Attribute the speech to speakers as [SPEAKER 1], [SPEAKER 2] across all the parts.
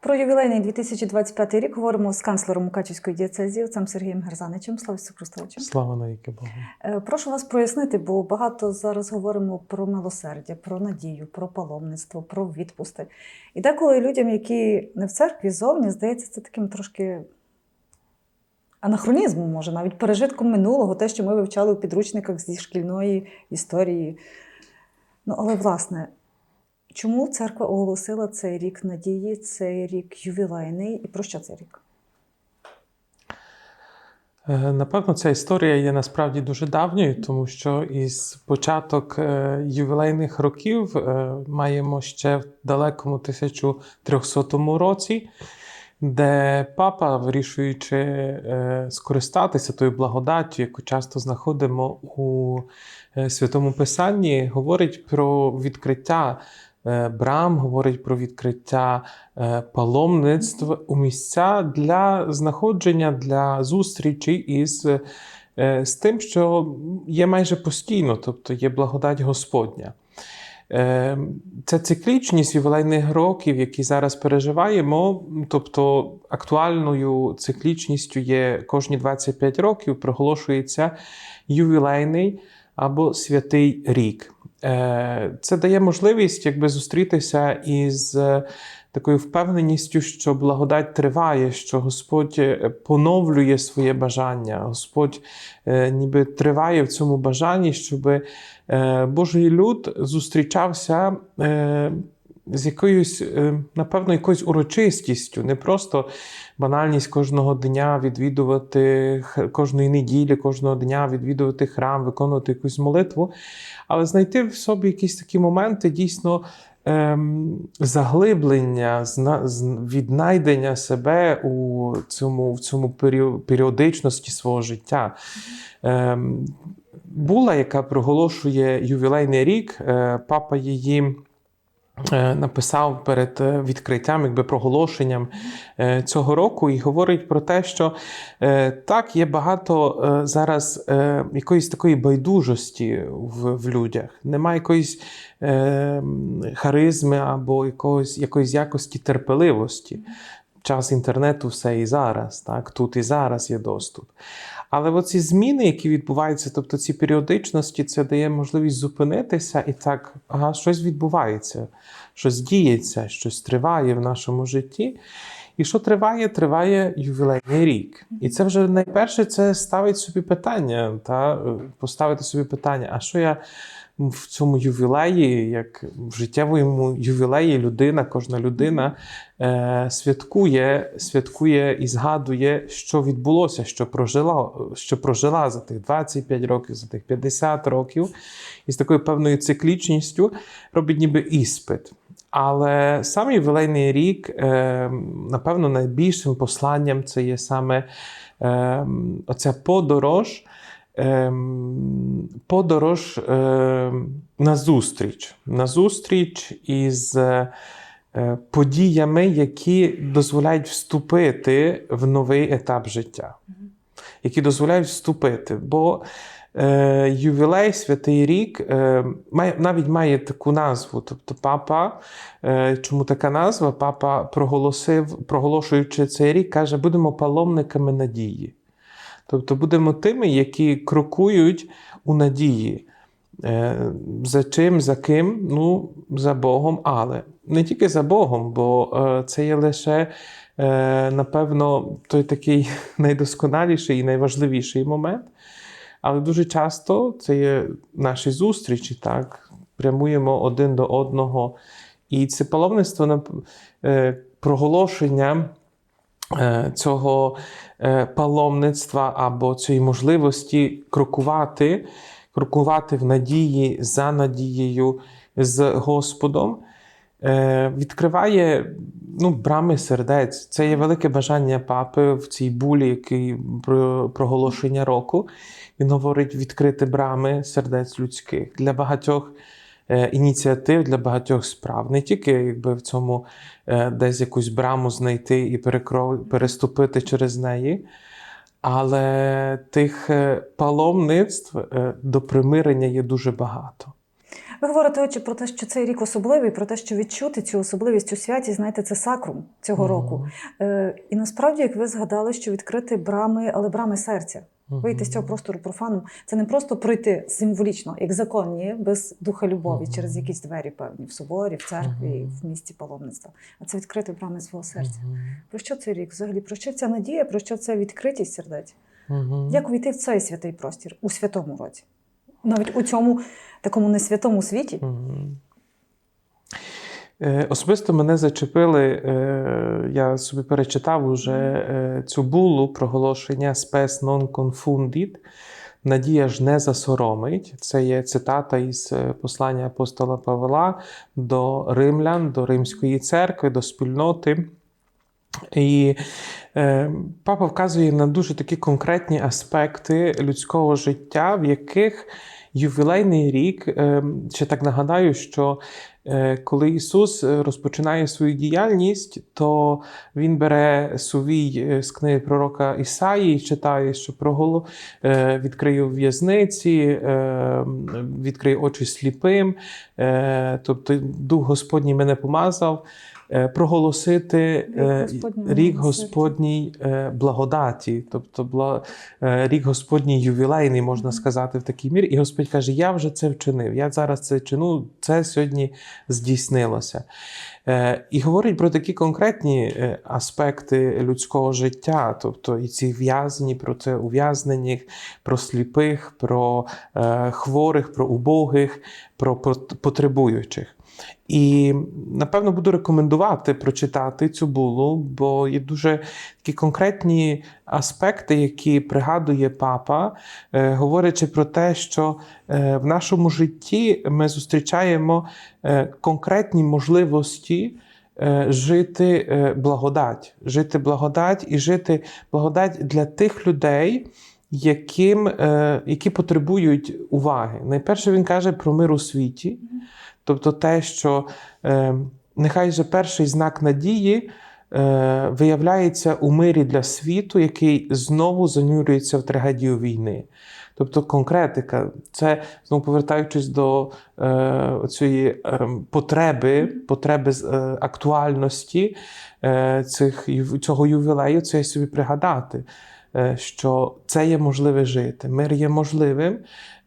[SPEAKER 1] Про ювілейний 2025 рік говоримо з канцлером Мукачівської дієцезії, отцем Сергієм Герзаничем. Слава Ісусу Христовичу.
[SPEAKER 2] Слава навіки Богу.
[SPEAKER 1] Е, Прошу вас прояснити, бо багато зараз говоримо про милосердя, про надію, про паломництво, про відпусти. І деколи людям, які не в церкві зовні, здається, це таким трошки анахронізмом, може, навіть пережитком минулого, те, що ми вивчали у підручниках зі шкільної історії. Ну, але власне, чому церква оголосила цей рік надії, цей рік ювілейний, і про що цей рік?
[SPEAKER 2] Е, Напевно, ця історія є насправді дуже давньою, тому що із початок е, ювілейних років е, маємо ще в далекому 1300 році, де папа, вирішуючи скористатися тою благодаттю, яку часто знаходимо у Святому Писанні, говорить про відкриття брам, говорить про відкриття е, паломництв у місця для знаходження, для зустрічі із, е, з тим, що є майже постійно, тобто є благодать Господня. Е, Ця циклічність ювілейних років, які зараз переживаємо, тобто актуальною циклічністю є кожні 25 років, проголошується ювілейний або святий рік. Е, Це дає можливість якби зустрітися із е, такою впевненістю, що благодать триває, що Господь е, поновлює своє бажання, Господь ніби триває в цьому бажанні, щоб Божий люд зустрічався. З якоюсь, е, напевно, якоюсь урочистістю, не просто банальність кожного дня відвідувати кожної неділі, кожного дня відвідувати храм, виконувати якусь молитву, але знайти в собі якісь такі моменти дійсно ем, заглиблення, віднайдення себе у цьому, в цьому періодичності свого життя. Ем, була, яка проголошує ювілейний рік, е, папа її. Е, Написав перед е, відкриттям, якби проголошенням е, цього року, і говорить про те, що так є багато зараз якоїсь такої байдужості в, в людях. Немає якоїсь харизми або якогось, якоїсь якості терпеливості. Час інтернету все і зараз, так, тут і зараз є доступ. Але оці зміни, які відбуваються, тобто ці періодичності, це дає можливість зупинитися і так, ага, щось відбувається, щось діється, щось триває в нашому житті. І що триває? Триває ювілейний рік. І це вже найперше це ставить собі питання, та е, поставити собі питання, а що я в цьому ювілеї, як в життєвому ювілеї людина, кожна людина е, святкує, святкує і згадує, що відбулося, що прожила, що прожила за тих 25 років, за тих 50 років, і з такою певною циклічністю робить ніби іспит. Але сам ювілейний рік, е, напевно, найбільшим посланням це є саме е, оця подорож, подорож е, на зустріч, на зустріч із е, подіями, які дозволяють вступити в новий етап життя, які дозволяють вступити. Бо е, ювілей, святий рік, е, має, навіть має таку назву. Тобто, папа, е, чому така назва? Папа проголосив, проголошуючи цей рік, каже: будемо паломниками надії. Тобто будемо тими, які крокують у надії. Е, За чим, за ким? Ну, за Богом, але не тільки за Богом, бо е, це є лише, е, напевно, той такий найдосконаліший і найважливіший момент. Але дуже часто це є наші зустрічі, так, прямуємо один до одного. І це паломництво е, проголошення цього е, паломництва або цієї можливості крокувати, крокувати в надії за надією з Господом. е, Відкриває ну, брами сердець. Це є велике бажання папи в цій булі, який про проголошення року. Він говорить відкрити брами сердець людських для багатьох е, ініціатив, для багатьох справ. Не тільки якби в цьому е, десь якусь браму знайти і переступити через неї, але тих е, паломництв е, до примирення є дуже багато.
[SPEAKER 1] Ви говорите отче, про те, що цей рік особливий, про те, що відчути цю особливість у святі, знаєте, це сакрум цього року. Е, і насправді, як ви згадали, що відкрити брами, але брами серця. Вийти з цього простору профану це не просто пройти символічно, як законні, без духа любові,
[SPEAKER 2] Мгм.
[SPEAKER 1] через якісь двері певні в соборі, в церкві,
[SPEAKER 2] Мгм.
[SPEAKER 1] в місті паломництва. А це відкрити брами свого серця.
[SPEAKER 2] Мгм.
[SPEAKER 1] Про що цей рік? Взагалі, про що ця надія, про що це відкритість сердець?
[SPEAKER 2] Мгм.
[SPEAKER 1] Як увійти в цей святий простір у святому році? Навіть у цьому такому несвятому світі?
[SPEAKER 2] Мгм. Е, Особисто мене зачепили, е, я собі перечитав уже е, цю булу проголошення Spes non confundit. Надія ж не засоромить. Це є цитата із е, послання апостола Павла до римлян, до Римської церкви, до спільноти. І е, папа вказує на дуже такі конкретні аспекти людського життя, в яких ювілейний рік, е, ще так нагадаю, що е, коли Ісус розпочинає свою діяльність, то Він бере сувій е, з книги пророка Ісаї і читає, що проголо е, відкрию в'язниці, е, відкрию очі сліпим, е, тобто Дух Господній мене помазав. Е, Проголосити е,
[SPEAKER 1] Рік милосердя.
[SPEAKER 2] Господній е, благодаті, тобто е, рік Господній ювілейний, можна сказати, в такій мірі. І Господь каже: Я вже це вчинив. Я зараз це чину, це сьогодні здійснилося. Е, І говорить про такі конкретні е, аспекти людського життя, тобто і ці в'язні, про це ув'язнених, про сліпих, про е, хворих, про убогих, про пот- потребуючих. І напевно буду рекомендувати прочитати цю булу, бо є дуже такі конкретні аспекти, які пригадує папа, е, говорячи про те, що е, в нашому житті ми зустрічаємо е, конкретні можливості. Жити благодать, жити благодать і жити благодать для тих людей, яким, е, які потребують уваги. Найперше він каже про мир у світі, тобто те, що е, нехай же перший знак надії е, виявляється у мирі для світу, який знову занурюється в трагедію війни. Тобто конкретика, це знову повертаючись до е, цієї е, потреби, потреби з, е, актуальності е, цих, цього ювілею, це я собі пригадати, що це є можливе жити. Мир є можливим,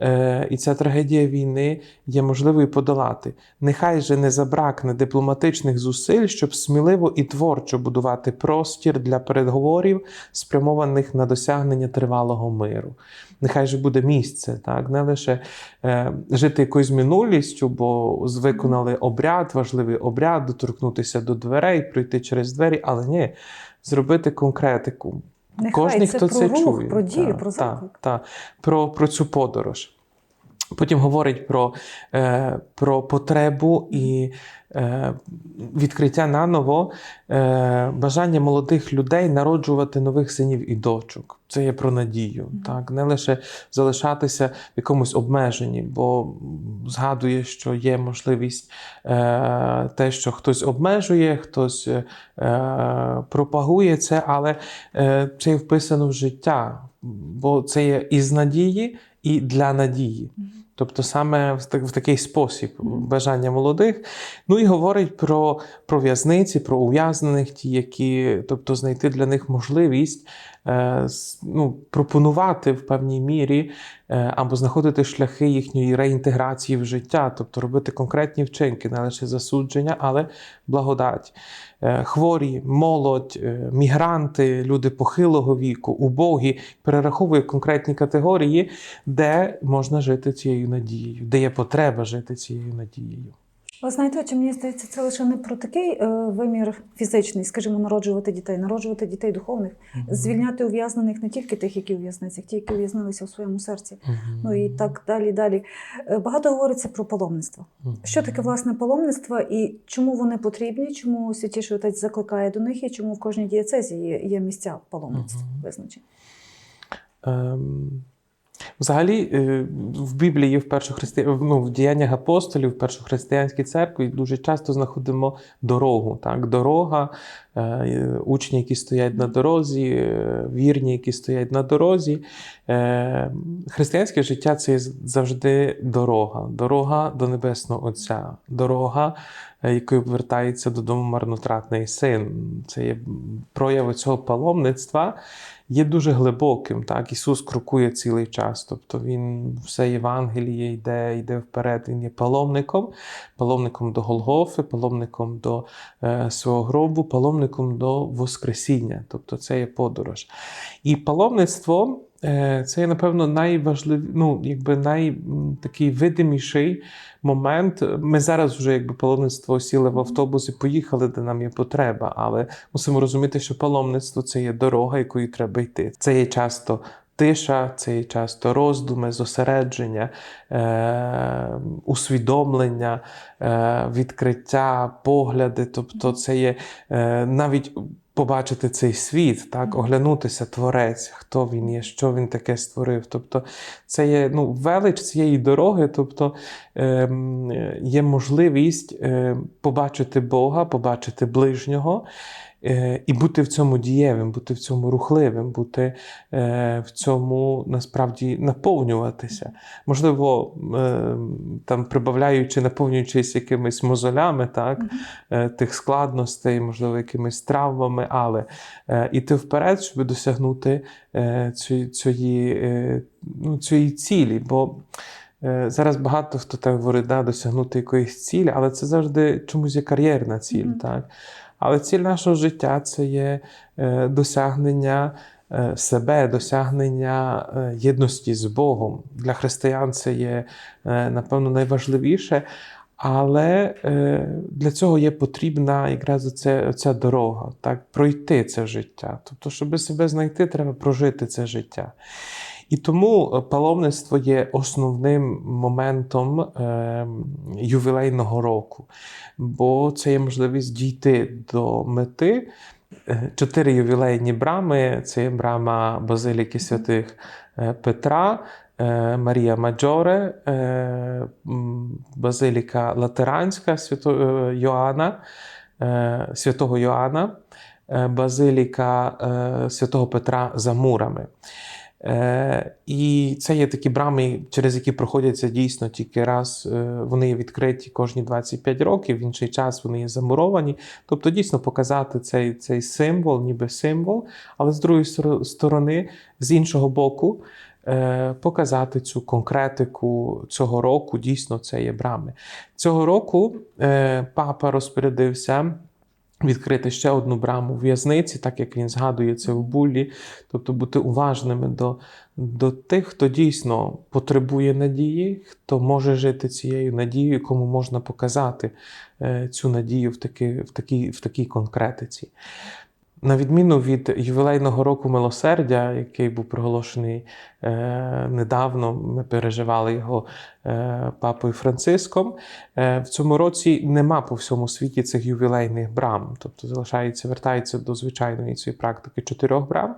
[SPEAKER 2] е, і ця трагедія війни є можливою подолати. Нехай же не забракне дипломатичних зусиль, щоб сміливо і творчо будувати простір для переговорів, спрямованих на досягнення тривалого миру. Нехай же буде місце, так не лише е, жити якоюсь минулістю, бо виконали обряд, важливий обряд, доторкнутися до дверей, пройти через двері, але ні, зробити конкретику.
[SPEAKER 1] Нехай
[SPEAKER 2] Кожний,
[SPEAKER 1] це
[SPEAKER 2] хто
[SPEAKER 1] про
[SPEAKER 2] це
[SPEAKER 1] рух,
[SPEAKER 2] чує,
[SPEAKER 1] про дію,
[SPEAKER 2] Та,
[SPEAKER 1] про
[SPEAKER 2] та,
[SPEAKER 1] заклик.
[SPEAKER 2] та, про, про цю подорож. Потім говорить про, е, про потребу і е, відкриття наново е, бажання молодих людей народжувати нових синів і дочок. Це є про надію. Так? Не лише залишатися в якомусь обмеженні, бо згадує, що є можливість е, те, що хтось обмежує, хтось е, е, пропагує це, але е, це є вписано в життя, бо це є із надії і для надії.
[SPEAKER 1] Мгм.
[SPEAKER 2] Тобто саме в, так- в такий спосіб бажання молодих. Ну і говорить про, про в'язниці, про ув'язнених, ті, які, тобто знайти для них можливість е, ну, пропонувати в певній мірі е, або знаходити шляхи їхньої реінтеграції в життя, тобто робити конкретні вчинки, не лише засудження, але благодать. Е, Хворі, молодь, е, мігранти, люди похилого віку, убогі, перераховує конкретні категорії, де можна жити цією надією, де є потреба жити цією надією.
[SPEAKER 1] Ви знаєте, чи мені здається, це лише не про такий е, вимір фізичний, скажімо, народжувати дітей, народжувати дітей духовних, звільняти ув'язнених не тільки тих, які у в'язницях, ті, які ув'язнилися у своєму серці. Ну і так далі. далі. Е, Багато говориться про паломництво. Що таке власне паломництво і чому вони потрібні? Чому святіший отець закликає до них і чому в кожній дієцезі є, місця паломництва
[SPEAKER 2] Мгм.
[SPEAKER 1] визначені?
[SPEAKER 2] Ем, Взагалі, е, в Біблії, в першохристи... ну, в діяннях апостолів, в першохристиянській церкві дуже часто знаходимо дорогу. Так? Дорога, е, учні, які стоять на дорозі, е, вірні, які стоять на дорозі. Християнське життя це завжди дорога, дорога до Небесного Отця, дорога, якою повертається додому марнотратний син. Це є прояв цього паломництва є дуже глибоким. Так? Ісус крокує цілий час. Тобто Він все Євангеліє йде, йде вперед. Він є паломником, паломником до Голгофи, паломником до е, свого гробу, паломником до Воскресіння. Тобто це є подорож. І паломництво. Е, Це є, напевно, найважливіший, ну, якби най, такий видиміший момент. Ми зараз вже якби паломництво сіли в автобус і поїхали, де нам є потреба, але мусимо розуміти, що паломництво це є дорога, якою треба йти. Це є часто тиша, це є часто роздуми, зосередження, е- усвідомлення, е- відкриття, погляди. Тобто, це є е- навіть. Побачити цей світ, так, оглянутися творець, хто він є, що він таке створив. Тобто, це є ну, велич цієї дороги, тобто ем, є можливість е, побачити Бога, побачити ближнього е, і бути в цьому дієвим, бути в цьому рухливим, бути е, в цьому насправді наповнюватися. Можливо, е, там прибавляючи, наповнюючись якимись мозолями, так, е, тих складностей, можливо, якимись травмами, але е, іти вперед, щоб досягнути е, цієї, е, ну, цієї цілі. Бо Е, Зараз багато хто так говорить, да, досягнути якоїсь цілі, але це завжди чомусь є кар'єрна ціль.
[SPEAKER 1] Мгм.
[SPEAKER 2] Так? Але ціль нашого життя це є е, досягнення е, себе, досягнення е, єдності з Богом. Для християн це є, напевно, найважливіше. Але для цього є потрібна якраз оця дорога, так, пройти це життя. Тобто, щоб себе знайти, треба прожити це життя. І тому е, паломництво є основним моментом е, ювілейного року, бо це є можливість дійти до мети. Е, Чотири ювілейні брами це є брама Базиліки святих Петра, Марія Маджоре, Базиліка Латеранська Йоанна, святого Йоанна, Базиліка святого Петра за мурами. Е, і це є такі брами, через які проходяться дійсно тільки раз. е, Вони є відкриті кожні 25 років, в інший час вони є замуровані. Тобто, дійсно показати цей, цей символ, ніби символ, але з другої сторони, з іншого боку, е, показати цю конкретику цього року. Дійсно, це є брами. Цього року е, папа розпорядився. Відкрити ще одну браму в в'язниці, так як він згадує це в булі, тобто бути уважними до, до тих, хто дійсно потребує надії, хто може жити цією надією, кому можна показати е, цю надію в, таки, в, такій, в такій конкретиці. На відміну від ювілейного року милосердя, який був проголошений е, недавно, ми переживали його е, папою Франциском. Е, в цьому році нема по всьому світі цих ювілейних брам, тобто залишається, вертається до звичайної цієї практики чотирьох брам.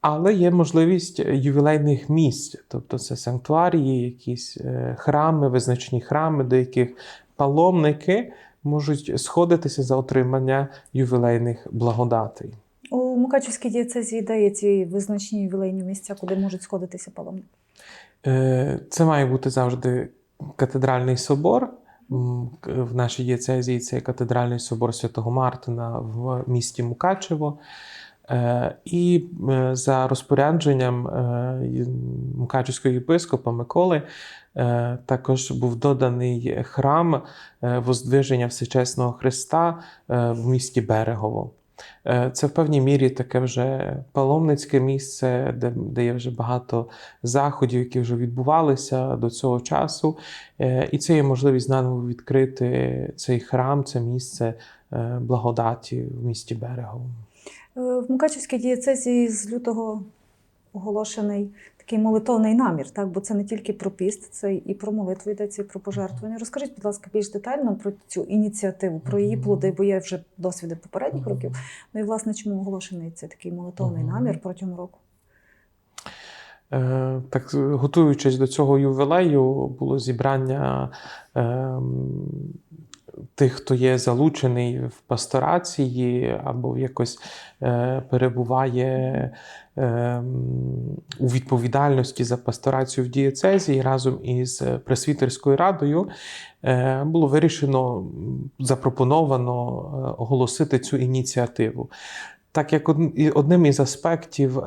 [SPEAKER 2] Але є можливість ювілейних місць, тобто це санктуарії, якісь е, храми, визначні храми, до яких паломники можуть сходитися за отримання ювілейних благодатей.
[SPEAKER 1] У Мукачівській дієцезії дає ці визначні ювілейні місця, куди можуть сходитися паломники?
[SPEAKER 2] Е, Це має бути завжди катедральний собор. В нашій дієцезії це катедральний собор Святого Мартина в місті Мукачево. Е, І е, за розпорядженням е, Мукачівського єпископа Миколи також був доданий храм Воздвиження Всечесного Христа в місті Берегово. Це в певній мірі таке вже паломницьке місце, де, де є вже багато заходів, які вже відбувалися до цього часу. І це є можливість наново відкрити цей храм, це місце благодаті в місті Берегово.
[SPEAKER 1] Е, В Мукачівській дієцезії з лютого оголошений такий молитовний намір, так? бо це не тільки про піст, це і про молитву йдеться, і про пожертвування. Розкажіть, будь ласка, більш детально про цю ініціативу, про її плоди, бо є вже досвіди попередніх років. Ну і власне, чому оголошений цей такий молитовний намір протягом року?
[SPEAKER 2] Е, Так, готуючись до цього ювілею, було зібрання ем, тих, хто є залучений в пасторації або якось е, перебуває ем, у відповідальності за пасторацію в дієцезії разом із пресвітерською радою е, було вирішено, запропоновано е, оголосити цю ініціативу. Так як одним із аспектів е,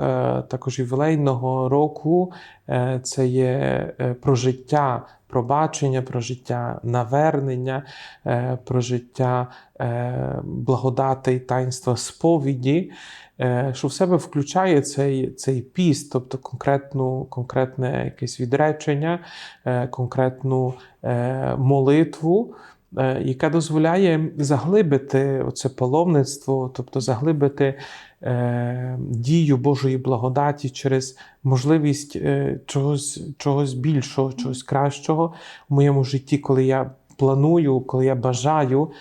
[SPEAKER 2] також ювілейного року е, це є е, про життя пробачення, про життя навернення, про життя благодати і таїнства сповіді, що в себе включає цей, цей піст, тобто конкретну, конкретне якесь відречення, конкретну молитву. Е, Яка дозволяє заглибити оце паломництво, тобто заглибити е, дію Божої благодаті через можливість е, чогось, чогось більшого, чогось кращого в моєму житті, коли я планую, коли я бажаю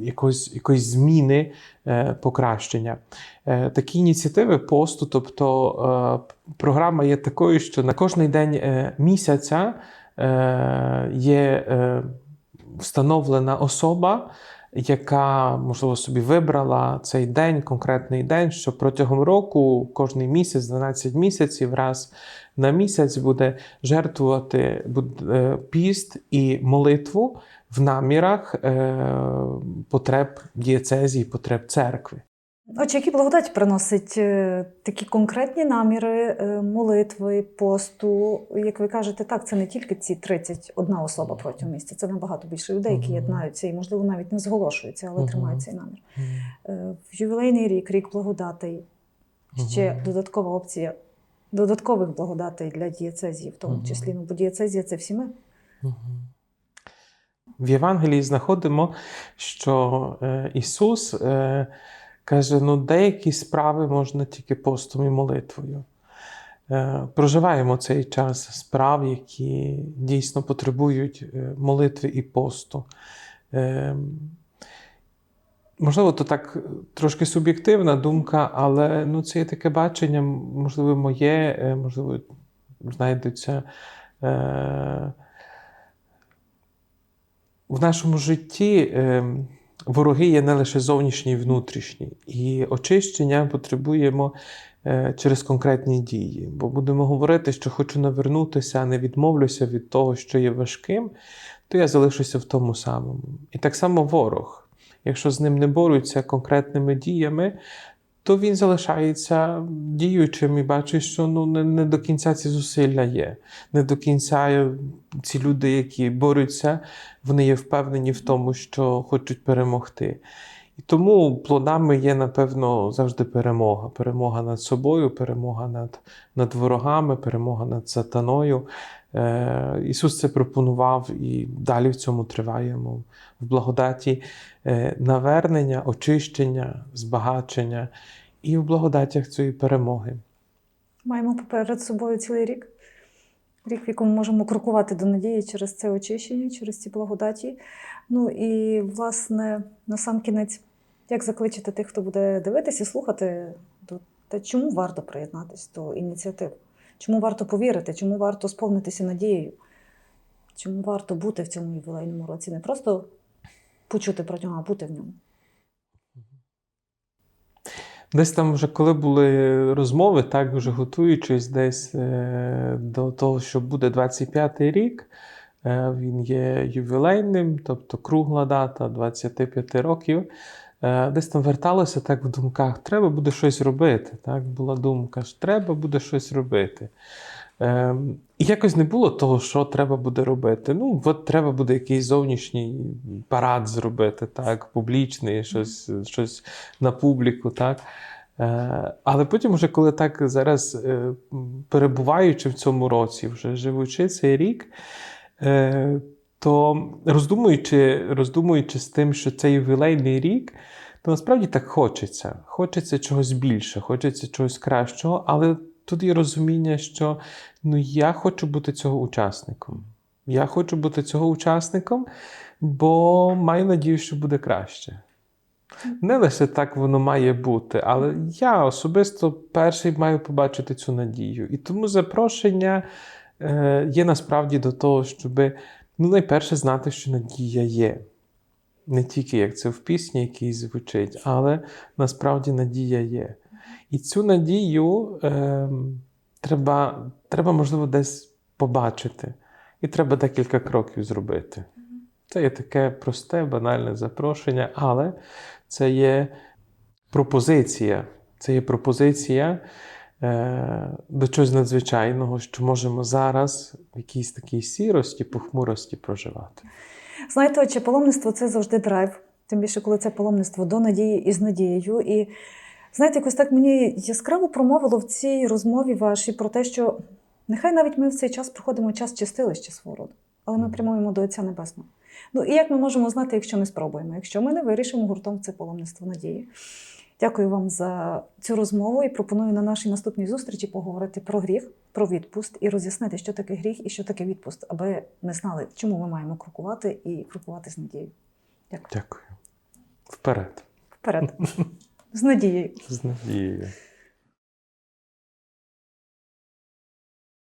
[SPEAKER 2] якоїсь, якоїсь зміни, покращення. Такі ініціативи посту, тобто програма є такою, що на кожний день місяця є встановлена особа, яка, можливо, собі вибрала цей день, конкретний день, що протягом року, кожний місяць, 12 місяців, раз на місяць буде жертвувати е, піст і молитву в намірах е, потреб дієцезії, потреб церкви.
[SPEAKER 1] Отже, які благодать приносить е, такі конкретні наміри е, молитви, посту? Як ви кажете, так, це не тільки ці 31 особа протягом місяця, це набагато більше людей, які єднаються і, можливо, навіть не зголошуються, але тримають цей намір. Е, В ювілейний рік, рік благодатей, ще додаткова опція додаткових благодатей для дієцезії, в тому числі. Ну, бо дієцезія це всі ми.
[SPEAKER 2] В Євангелії знаходимо, що Ісус каже: ну, деякі справи можна тільки постом і молитвою. Е, проживаємо цей час справ, які дійсно потребують е, молитви і посту. Е, Можливо, то так трошки суб'єктивна думка, але ну, це є таке бачення, можливо, моє, можливо, знайдуться. В нашому житті вороги є не лише зовнішні і внутрішні, і очищення потребуємо е, через конкретні дії. Бо будемо говорити, що хочу навернутися, не відмовлюся від того, що є важким, то я залишуся в тому самому. І так само ворог. Якщо з ним не борються конкретними діями, то він залишається діючим і бачить, що ну, не, не до кінця ці зусилля є. Не до кінця ці люди, які борються, вони є впевнені в тому, що хочуть перемогти. І тому плодами є, напевно, завжди перемога. Перемога над собою, перемога над, над ворогами, перемога над сатаною. Е, Ісус це пропонував і далі в цьому триваємо в благодаті е, навернення, очищення, збагачення і в благодатях цієї перемоги.
[SPEAKER 1] Маємо перед собою цілий рік. Рік, в якому можемо крокувати до надії через це очищення, через ці благодаті. Ну і, власне, на сам кінець, як закличете тих, хто буде дивитися і слухати, та чому варто приєднатися до ініціатив? Чому варто повірити? Чому варто сповнитися надією? Чому варто бути в цьому ювілейному році? Не просто почути про нього, а бути в ньому.
[SPEAKER 2] Десь там, вже коли були розмови, так вже готуючись десь е, до того, що буде 25-й рік, е, він є ювілейним, тобто кругла дата 25 років. Е, десь там верталося так в думках, треба буде щось робити. Так була думка, що треба буде щось робити. Е, і якось не було того, що треба буде робити. Ну, от треба буде якийсь зовнішній парад зробити, так, публічний, щось, щось на публіку, так. Е, але потім, вже коли так зараз е, перебуваючи в цьому році, вже живучи цей рік, то роздумуючи, роздумуючи з тим, що це ювілейний рік, то насправді так хочеться. Хочеться чогось більше, хочеться чогось кращого, але тут є розуміння, що ну, я хочу бути цього учасником. Я хочу бути цього учасником, бо маю надію, що буде краще. Не лише так воно має бути, але я особисто перший маю побачити цю надію. І тому запрошення е, є насправді до того, щоб ну, найперше знати, що надія є. Не тільки як це в пісні, якій звучить, але насправді надія є. І цю надію е, треба, треба, можливо, десь побачити. І треба декілька кроків зробити. Це є таке просте, банальне запрошення, але це є пропозиція. Це є пропозиція до чогось надзвичайного, що можемо зараз в якійсь такій сірості, похмурості проживати.
[SPEAKER 1] Знаєте, отче, паломництво це завжди драйв. Тим більше, коли це паломництво до надії і з надією. І знаєте, якось так мені яскраво промовило в цій розмові вашій про те, що нехай навіть ми в цей час проходимо час чистилища свого роду, але ми прямуємо до Отця Небесного. Ну і як ми можемо знати, якщо не спробуємо, якщо ми не вирішимо гуртом це паломництво надії. Дякую вам за цю розмову і пропоную на нашій наступній зустрічі поговорити про гріх, про відпуст і роз'яснити, що таке гріх і що таке відпуст, аби ми знали, чому ми маємо крокувати і крокувати з надією. Дякую.
[SPEAKER 2] Дякую. Вперед.
[SPEAKER 1] Вперед. З надією.
[SPEAKER 2] З надією.